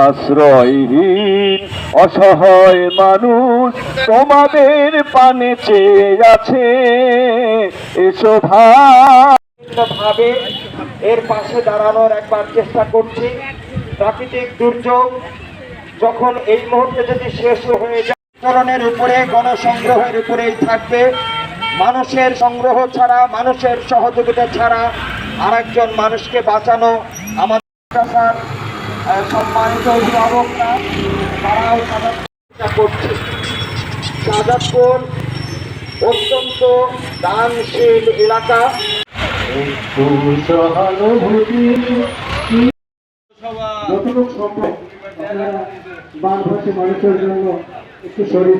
আশ্রয়হীন অসহায় মানুষ তোমাদের পানে চেয়ে আছে। এসো ভাবে এর পাশে দাঁড়ানোর একবার চেষ্টা করছি। প্রাকৃতিক দুর্যোগ যখন এই মুহূর্তে যদি শেষ হয়ে যায় করণের উপরে, গণসংগ্রহের উপরেই থাকবে। মানুষের সংগ্রহ ছাড়া, মানুষের সহযোগিতা ছাড়া আরেকজন মানুষকে বাঁচানো আমাদের সম্মানিত অভিভাবকরা, তারাও চেষ্টা করছে শাহজাদপুর অত্যন্ত দানশীল এলাকা। যতটুকু সম্ভব বানভাসী মানুষের জন্য একটু শরীর